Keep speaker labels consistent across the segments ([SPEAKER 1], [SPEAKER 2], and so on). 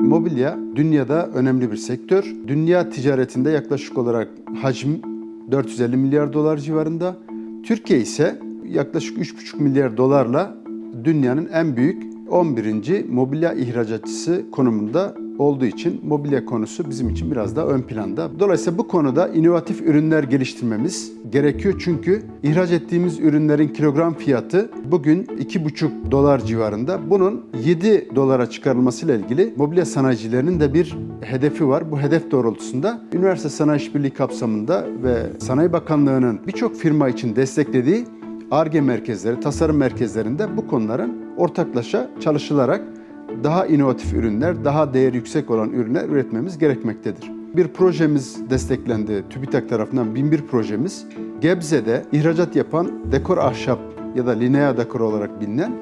[SPEAKER 1] mobilya dünyada önemli bir sektör. Dünya ticaretinde yaklaşık olarak hacim 450 milyar dolar civarında. Türkiye ise yaklaşık 3,5 milyar dolarla dünyanın en büyük 11. mobilya ihracatçısı konumunda olduğu için mobilya konusu bizim için biraz daha ön planda. Dolayısıyla bu konuda inovatif ürünler geliştirmemiz gerekiyor çünkü ihraç ettiğimiz ürünlerin kilogram fiyatı bugün 2,5 dolar civarında. Bunun 7 dolara çıkarılmasıyla ilgili mobilya sanayicilerinin de bir hedefi var. Bu hedef doğrultusunda Üniversite Sanayi İşbirliği kapsamında ve Sanayi Bakanlığı'nın birçok firma için desteklediği ARGE merkezleri, tasarım merkezlerinde bu konuların ortaklaşa çalışılarak daha inovatif ürünler, daha değeri yüksek olan ürünler üretmemiz gerekmektedir. Bir projemiz desteklendi TÜBİTAK tarafından 1001 projemiz. Gebze'de ihracat yapan dekor ahşap ya da linea dekor olarak bilinen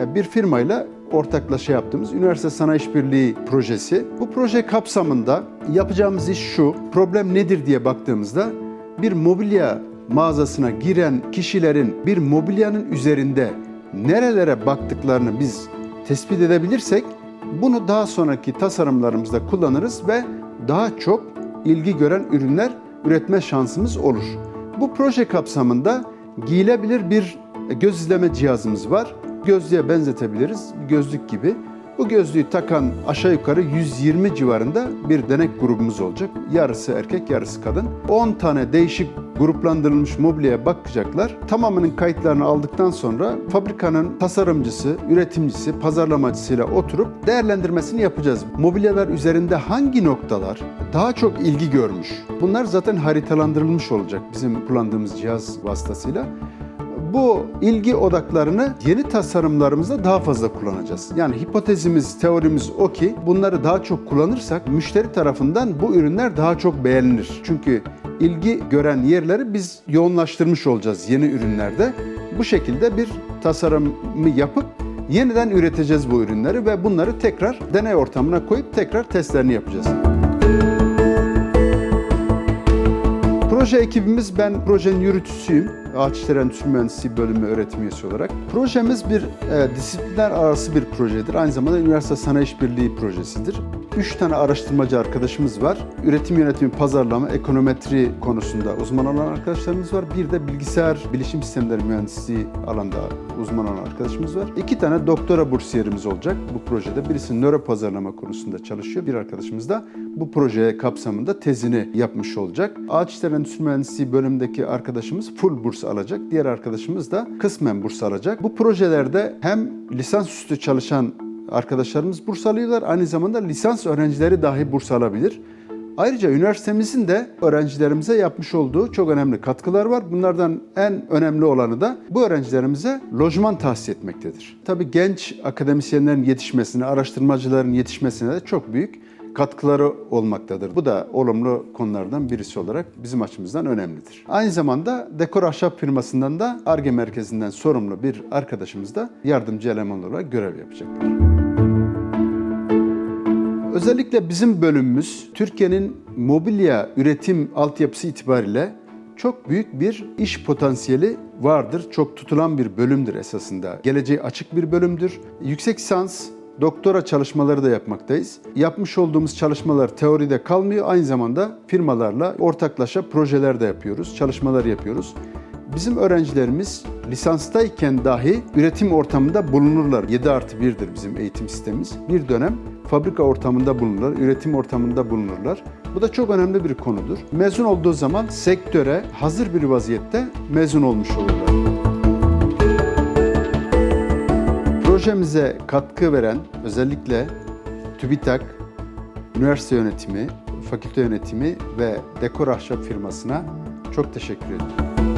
[SPEAKER 1] e, bir firmayla ortaklaşa yaptığımız Üniversite Sanayi İşbirliği projesi. Bu proje kapsamında yapacağımız iş şu, problem nedir diye baktığımızda bir mobilya mağazasına giren kişilerin bir mobilyanın üzerinde nerelere baktıklarını biz tespit edebilirsek bunu daha sonraki tasarımlarımızda kullanırız ve daha çok ilgi gören ürünler üretme şansımız olur. Bu proje kapsamında giyilebilir bir göz izleme cihazımız var. Gözlüğe benzetebiliriz, gözlük gibi. Bu gözlüğü takan aşağı yukarı 120 civarında bir denek grubumuz olacak. Yarısı erkek, yarısı kadın. 10 tane değişik gruplandırılmış mobilyaya bakacaklar. Tamamının kayıtlarını aldıktan sonra fabrikanın tasarımcısı, üretimcisi, pazarlamacısıyla oturup değerlendirmesini yapacağız. Mobilyalar üzerinde hangi noktalar daha çok ilgi görmüş? Bunlar zaten haritalandırılmış olacak bizim kullandığımız cihaz vasıtasıyla bu ilgi odaklarını yeni tasarımlarımızda daha fazla kullanacağız. Yani hipotezimiz, teorimiz o ki bunları daha çok kullanırsak müşteri tarafından bu ürünler daha çok beğenilir. Çünkü ilgi gören yerleri biz yoğunlaştırmış olacağız yeni ürünlerde. Bu şekilde bir tasarımı yapıp yeniden üreteceğiz bu ürünleri ve bunları tekrar deney ortamına koyup tekrar testlerini yapacağız. Proje ekibimiz, ben projenin yürütüsüyüm. Ağaç İşleri Endüstri Mühendisliği bölümü öğretim üyesi olarak. Projemiz bir e, disiplinler arası bir projedir. Aynı zamanda üniversite sanayi işbirliği projesidir. Üç tane araştırmacı arkadaşımız var. Üretim yönetimi, pazarlama, ekonometri konusunda uzman olan arkadaşlarımız var. Bir de bilgisayar, bilişim sistemleri mühendisliği alanda uzman olan arkadaşımız var. İki tane doktora bursiyerimiz olacak bu projede. Birisi nöro pazarlama konusunda çalışıyor. Bir arkadaşımız da bu proje kapsamında tezini yapmış olacak. Ağaç İşleri Endüstri Mühendisliği bölümündeki arkadaşımız full burs alacak. Diğer arkadaşımız da kısmen burs alacak. Bu projelerde hem lisansüstü çalışan arkadaşlarımız burs alıyorlar. Aynı zamanda lisans öğrencileri dahi burs alabilir. Ayrıca üniversitemizin de öğrencilerimize yapmış olduğu çok önemli katkılar var. Bunlardan en önemli olanı da bu öğrencilerimize lojman tahsis etmektedir. Tabii genç akademisyenlerin yetişmesine, araştırmacıların yetişmesine de çok büyük katkıları olmaktadır. Bu da olumlu konulardan birisi olarak bizim açımızdan önemlidir. Aynı zamanda Dekor Ahşap firmasından da ARGE merkezinden sorumlu bir arkadaşımız da yardımcı eleman olarak görev yapacaklar. Özellikle bizim bölümümüz Türkiye'nin mobilya üretim altyapısı itibariyle çok büyük bir iş potansiyeli vardır. Çok tutulan bir bölümdür esasında. Geleceği açık bir bölümdür. Yüksek lisans doktora çalışmaları da yapmaktayız. Yapmış olduğumuz çalışmalar teoride kalmıyor. Aynı zamanda firmalarla ortaklaşa projeler de yapıyoruz, çalışmalar yapıyoruz. Bizim öğrencilerimiz lisanstayken dahi üretim ortamında bulunurlar. 7 artı 1'dir bizim eğitim sistemimiz. Bir dönem fabrika ortamında bulunurlar, üretim ortamında bulunurlar. Bu da çok önemli bir konudur. Mezun olduğu zaman sektöre hazır bir vaziyette mezun olmuş olurlar. Projemize katkı veren özellikle TÜBİTAK, üniversite yönetimi, fakülte yönetimi ve dekor ahşap firmasına çok teşekkür ederim.